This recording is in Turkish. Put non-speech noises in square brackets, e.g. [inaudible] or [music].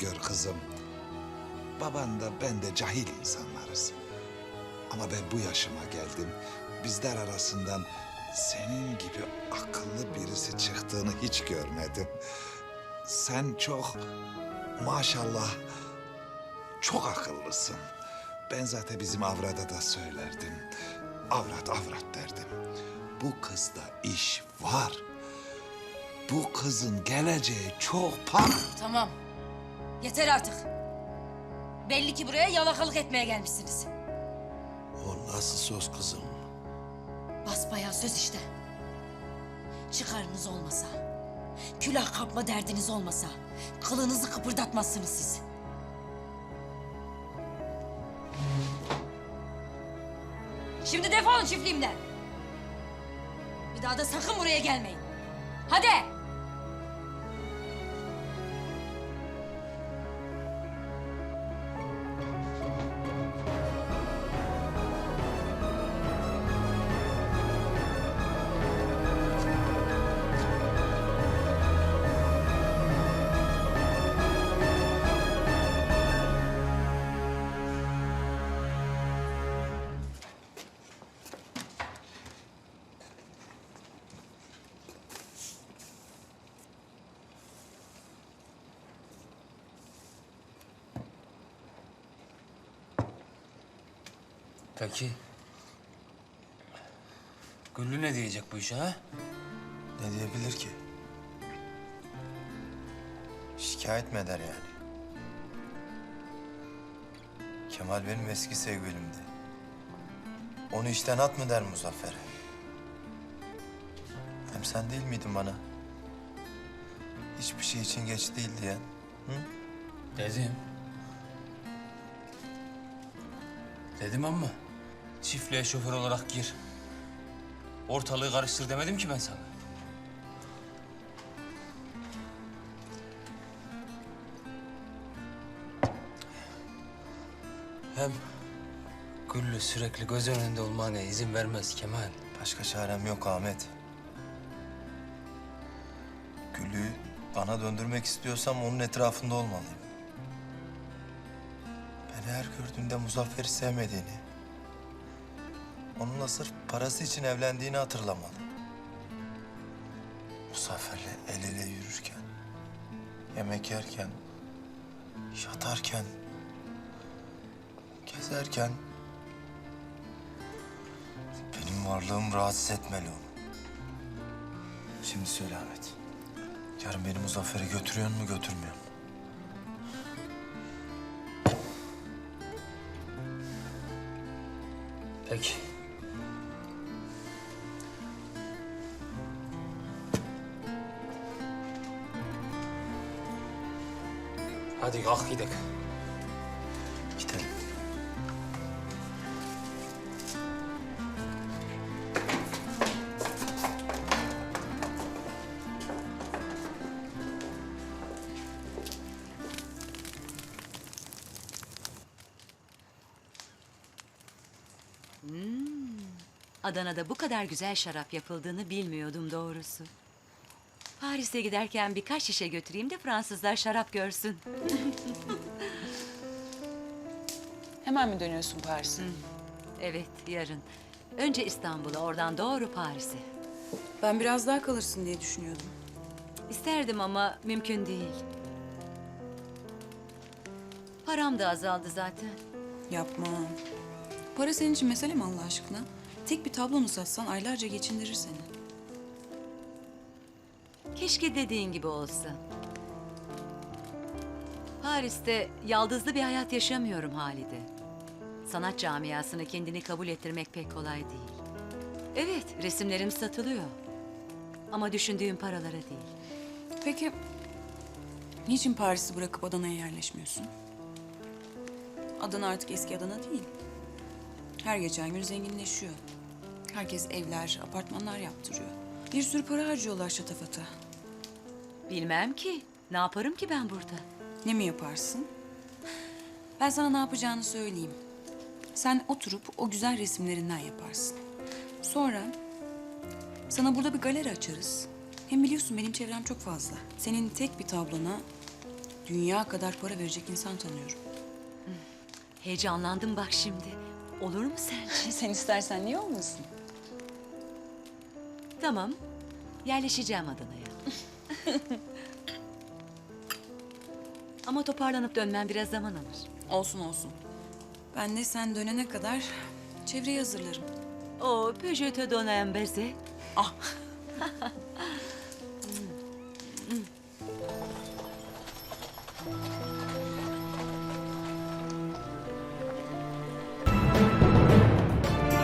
Gör kızım, baban da ben de cahil insanlarız. Ama ben bu yaşıma geldim. Bizler arasından senin gibi akıllı birisi çıktığını hiç görmedim. Sen çok maşallah çok akıllısın. Ben zaten bizim avrada da söylerdim. Avrat avrat derdim. Bu kızda iş var. Bu kızın geleceği çok parlak. Tamam. Yeter artık. Belli ki buraya yalakalık etmeye gelmişsiniz. O nasıl söz kızım? Basbayağı söz işte. Çıkarınız olmasa, külah kapma derdiniz olmasa, kılınızı kıpırdatmazsınız siz. Şimdi defolun çiftliğimden. Bir daha da sakın buraya gelmeyin. Hadi. Peki. Güllü ne diyecek bu işe ha? Ne diyebilir ki? Şikayet mi eder yani? Kemal benim eski sevgilimdi. Onu işten at mı der Muzaffer'e? Hem sen değil miydin bana? Hiçbir şey için geç değil diyen. Dedim. Dedim ama çiftliğe şoför olarak gir. Ortalığı karıştır demedim ki ben sana. Hem Güllü sürekli göz önünde olmana izin vermez Kemal. Başka çarem yok Ahmet. Gülü bana döndürmek istiyorsam onun etrafında olmalıyım. Beni her gördüğünde Muzaffer'i sevmediğini, onunla sırf parası için evlendiğini hatırlamalı. Muzaffer'le el ele yürürken, yemek yerken, yatarken, gezerken benim varlığım rahatsız etmeli onu. Şimdi söyle Ahmet. Yarın beni Muzaffer'e götürüyor mu götürmüyor mu? Peki. Hadi kalk gidelim. Gidelim. Adana'da bu kadar güzel şarap yapıldığını bilmiyordum doğrusu. Paris'e giderken birkaç şişe götüreyim de Fransızlar şarap görsün. Hemen mi dönüyorsun Paris'e? Evet, yarın. Önce İstanbul'a, oradan doğru Paris'e. Ben biraz daha kalırsın diye düşünüyordum. İsterdim ama mümkün değil. Param da azaldı zaten. Yapma. Para senin için mesele mi Allah aşkına? Tek bir tablonu satsan aylarca geçindirir seni. Keşke dediğin gibi olsa. Paris'te yaldızlı bir hayat yaşamıyorum Halide. Sanat camiasını kendini kabul ettirmek pek kolay değil. Evet, resimlerim satılıyor. Ama düşündüğüm paralara değil. Peki niçin Paris'i bırakıp Adana'ya yerleşmiyorsun? Adana artık eski Adana değil. Her geçen gün zenginleşiyor. Herkes evler, apartmanlar yaptırıyor. Bir sürü para harcıyorlar şatafata. Bilmem ki. Ne yaparım ki ben burada? Ne mi yaparsın? Ben sana ne yapacağını söyleyeyim. Sen oturup o güzel resimlerinden yaparsın. Sonra sana burada bir galeri açarız. Hem biliyorsun benim çevrem çok fazla. Senin tek bir tablona dünya kadar para verecek insan tanıyorum. Heyecanlandım bak şimdi. Olur mu sence? [laughs] Sen istersen niye olmasın? tamam. Yerleşeceğim Adana'ya. [laughs] Ama toparlanıp dönmem biraz zaman alır. Olsun olsun. Ben de sen dönene kadar çevreyi hazırlarım. O donner un baiser? Ah. [laughs]